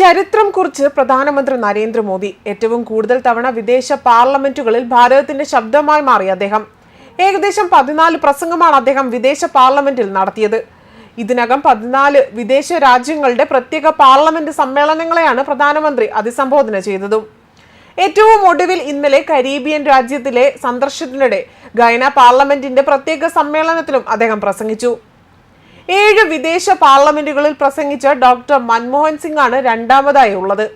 ചരിത്രം കുറിച്ച് പ്രധാനമന്ത്രി നരേന്ദ്രമോദി ഏറ്റവും കൂടുതൽ തവണ വിദേശ പാർലമെന്റുകളിൽ ഭാരതത്തിന്റെ ശബ്ദമായി മാറി അദ്ദേഹം. ഏകദേശം പതിനാല് പ്രസംഗമാണ് അദ്ദേഹം വിദേശ പാർലമെന്റിൽ നടത്തിയത്. ഇതിനകം പതിനാല് വിദേശ രാജ്യങ്ങളുടെ പ്രത്യേക പാർലമെന്റ് സമ്മേളനങ്ങളെയാണ് പ്രധാനമന്ത്രി അഭിസംബോധന ചെയ്തതും. ഏറ്റവും ഒടുവിൽ ഇന്നലെ കരീബിയൻ രാജ്യത്തിലെ സന്ദർശനത്തിനിടെ ഗയന പാർലമെന്റിന്റെ പ്രത്യേക സമ്മേളനത്തിലും അദ്ദേഹം പ്രസംഗിച്ചു. ഏഴ് വിദേശ പാർലമെന്റുകളിൽ പ്രസംഗിച്ച ഡോക്ടർ മൻമോഹൻ സിംഗ് ആണ് രണ്ടാമതായി ഉള്ളത്.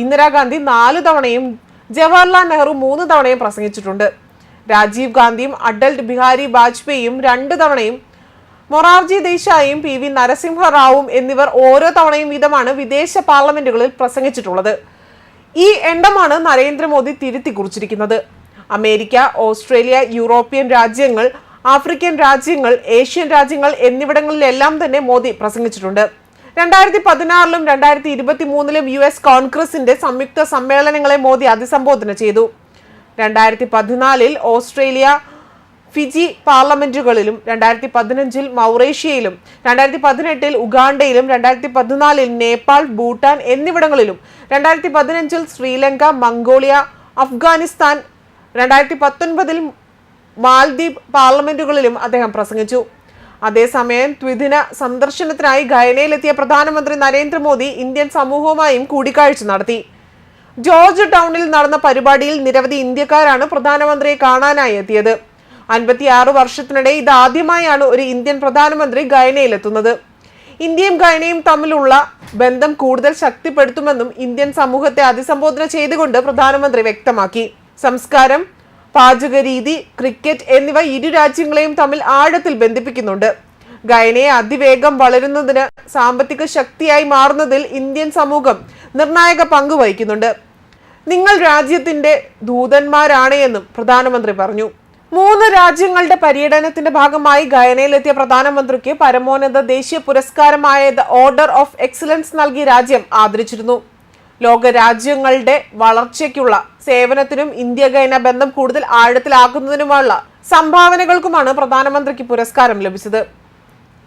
ഇന്ദിരാഗാന്ധി നാല് തവണയും ജവഹർലാൽ നെഹ്റു മൂന്ന് തവണയും പ്രസംഗിച്ചിട്ടുണ്ട്. രാജീവ് ഗാന്ധിയും അടൽ ബിഹാരി വാജ്പേയിയും രണ്ട് തവണയും മൊറാർജി ദേശായും പി വി നരസിംഹറാവും എന്നിവർ ഓരോ തവണയും വീതമാണ് വിദേശ പാർലമെന്റുകളിൽ പ്രസംഗിച്ചിട്ടുള്ളത്. ഈ എണ്ണമാണ് നരേന്ദ്രമോദി തിരുത്തി കുറിച്ചിരിക്കുന്നത്. അമേരിക്ക ഓസ്ട്രേലിയ യൂറോപ്യൻ രാജ്യങ്ങൾ ആഫ്രിക്കൻ രാജ്യങ്ങൾ ഏഷ്യൻ രാജ്യങ്ങൾ എന്നിവിടങ്ങളിലെല്ലാം തന്നെ മോദി പ്രസംഗിച്ചിട്ടുണ്ട്. രണ്ടായിരത്തി പതിനാറിലും രണ്ടായിരത്തി ഇരുപത്തി മൂന്നിലും യു എസ് കോൺഗ്രസിന്റെ സംയുക്ത സമ്മേളനങ്ങളെ മോദി അഭിസംബോധന ചെയ്തു. രണ്ടായിരത്തി പതിനാലിൽ ഓസ്ട്രേലിയ ഫിജി പാർലമെന്റുകളിലും രണ്ടായിരത്തി പതിനഞ്ചിൽ മൗറേഷ്യയിലും രണ്ടായിരത്തി പതിനെട്ടിൽ ഉഗാണ്ടയിലും രണ്ടായിരത്തി പതിനാലിൽ നേപ്പാൾ ഭൂട്ടാൻ എന്നിവിടങ്ങളിലും രണ്ടായിരത്തി പതിനഞ്ചിൽ ശ്രീലങ്ക മംഗോളിയ അഫ്ഗാനിസ്ഥാൻ രണ്ടായിരത്തി പത്തൊൻപതിൽ മാൽദ്വീപ് പാർലമെന്റുകളിലും അദ്ദേഹം പ്രസംഗിച്ചു. അതേസമയം ദ്വിദിന സന്ദർശനത്തിനായി ഗയനയിലെത്തിയ പ്രധാനമന്ത്രി നരേന്ദ്രമോദി ഇന്ത്യൻ സമൂഹവുമായും കൂടിക്കാഴ്ച നടത്തി. ജോർജ് ടൗണിൽ നടന്ന പരിപാടിയിൽ നിരവധി ഇന്ത്യക്കാരാണ് പ്രധാനമന്ത്രിയെ കാണാനായി എത്തിയത്. അൻപത്തിയാറ് വർഷത്തിനിടെ ഇതാദ്യമായാണ് ഒരു ഇന്ത്യൻ പ്രധാനമന്ത്രി ഗയനയിലെത്തുന്നത് ഇന്ത്യയും ഗയനയും തമ്മിലുള്ള ബന്ധം കൂടുതൽ ശക്തിപ്പെടുത്തുമെന്നും ഇന്ത്യൻ സമൂഹത്തെ അഭിസംബോധന ചെയ്തുകൊണ്ട് പ്രധാനമന്ത്രി വ്യക്തമാക്കി. സംസ്കാരം പാചകരീതി ക്രിക്കറ്റ് എന്നിവ ഇരു രാജ്യങ്ങളെയും തമ്മിൽ ആഴത്തിൽ ബന്ധിപ്പിക്കുന്നുണ്ട്. ഗയനയെ അതിവേഗം വളരുന്നതിന് സാമ്പത്തിക ശക്തിയായി മാറുന്നതിൽ ഇന്ത്യൻ സമൂഹം നിർണായക പങ്ക് വഹിക്കുന്നുണ്ട്. നിങ്ങൾ രാജ്യത്തിന്റെ ദൂതന്മാരാണ് എന്നും പ്രധാനമന്ത്രി പറഞ്ഞു. മൂന്ന് രാജ്യങ്ങളുടെ പര്യടനത്തിന്റെ ഭാഗമായി ഗയനയിലെത്തിയ പ്രധാനമന്ത്രിക്ക് പരമോന്നത ദേശീയ പുരസ്കാരമായ ദ ഓർഡർ ഓഫ് എക്സലൻസ് നൽകി രാജ്യം ആദരിച്ചിരുന്നു. ലോക രാജ്യങ്ങളുടെ വളർച്ചയ്ക്കുള്ള സേവനത്തിനും ഇന്ത്യ ഗൈന ബന്ധം കൂടുതൽ ആഴത്തിലാക്കുന്നതിനുമുള്ള സംഭാവനകൾക്കുമാണ് പ്രധാനമന്ത്രിക്ക് പുരസ്കാരം ലഭിച്ചത്.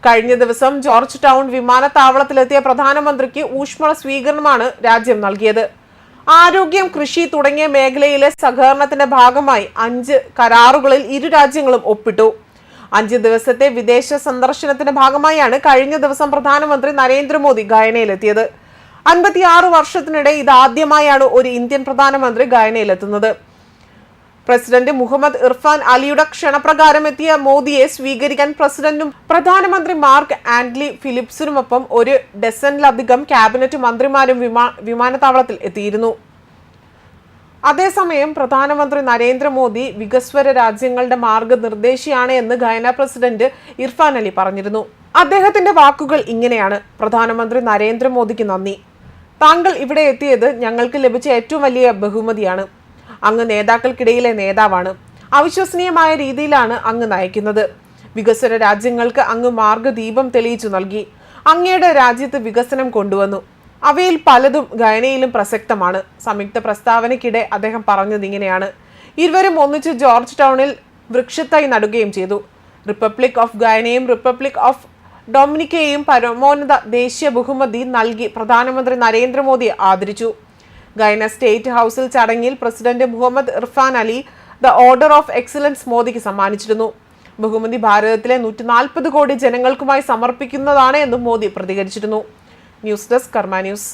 കഴിഞ്ഞ ദിവസം ജോർജ് ടൗൺ വിമാനത്താവളത്തിലെത്തിയ പ്രധാനമന്ത്രിക്ക് ഊഷ്മള സ്വീകരണമാണ് രാജ്യം നൽകിയത്. ആരോഗ്യം കൃഷി തുടങ്ങിയ മേഖലയിലെ സഹകരണത്തിന്റെ ഭാഗമായി അഞ്ച് കരാറുകളിൽ ഇരു രാജ്യങ്ങളും ഒപ്പിട്ടു. അഞ്ച് ദിവസത്തെ വിദേശ സന്ദർശനത്തിന്റെ ഭാഗമായാണ് കഴിഞ്ഞ ദിവസം പ്രധാനമന്ത്രി നരേന്ദ്രമോദി ഗയനയിലെത്തിയത്. അൻപത്തിയാറ് വർഷത്തിനിടെ ഇതാദ്യമായാണ് ഒരു ഇന്ത്യൻ പ്രധാനമന്ത്രി ഗയനയിലെത്തുന്നത്. പ്രസിഡന്റ് മുഹമ്മദ് ഇർഫാൻ അലിയുടെ ക്ഷണപ്രകാരം എത്തിയ മോദിയെ സ്വീകരിക്കാൻ പ്രസിഡന്റും പ്രധാനമന്ത്രി മാർക്ക് ആന്റലി ഫിലിപ്സിനുമൊപ്പം ഒരു ഡസനിലധികം ക്യാബിനറ്റ് മന്ത്രിമാരും വിമാ വിമാനത്താവളത്തിൽ എത്തിയിരുന്നു. അതേസമയം പ്രധാനമന്ത്രി നരേന്ദ്രമോദി വികസ്വര രാജ്യങ്ങളുടെ മാർഗനിർദ്ദേശിയാണ് എന്ന് ഗയന പ്രസിഡന്റ് ഇർഫാൻ അലി പറഞ്ഞിരുന്നു. അദ്ദേഹത്തിന്റെ വാക്കുകൾ ഇങ്ങനെയാണ്. പ്രധാനമന്ത്രി നരേന്ദ്രമോദിക്ക് നന്ദി. താങ്കൾ ഇവിടെ എത്തിയത് ഞങ്ങൾക്ക് ലഭിച്ച ഏറ്റവും വലിയ ബഹുമതിയാണ്. അങ്ങ് നേതാക്കൾക്കിടയിലെ നേതാവാണ്. അവിശ്വസനീയമായ രീതിയിലാണ് അങ്ങ് നയിക്കുന്നത്. വികസന രാജ്യങ്ങൾക്ക് അങ്ങ് മാർഗദീപം തെളിയിച്ചു നൽകി. അങ്ങയുടെ രാജ്യത്ത് വികസനം കൊണ്ടുവന്നു. അവയിൽ പലതും ഗയനയിലും പ്രസക്തമാണ്. സംയുക്ത പ്രസ്താവനയ്ക്കിടെ അദ്ദേഹം പറഞ്ഞത് ഇങ്ങനെയാണ്. ഇരുവരും ഒന്നിച്ച് ജോർജ് ടൗണിൽ വൃക്ഷത്തായി നടുകയും ചെയ്തു. റിപ്പബ്ലിക് ഓഫ് ഗയനയും റിപ്പബ്ലിക് ഓഫ് ഡൊമിനിക്കയെയും പരമോന്നത ദേശീയ ബഹുമതി നൽകി പ്രധാനമന്ത്രി നരേന്ദ്രമോദി ആദരിച്ചു. ഗൈന സ്റ്റേറ്റ് ഹൗസിൽ ചടങ്ങിൽ president Mohamed Irfaan Ali the order of excellence മോദിക്ക് സമ്മാനിച്ചിരുന്നു. ബഹുമതി ഭാരതത്തിലെ നൂറ്റി നാൽപ്പത് കോടി ജനങ്ങൾക്കുമായി സമർപ്പിക്കുന്നതാണ് എന്നും മോദി പ്രതികരിച്ചിരുന്നു. News desk Karma news.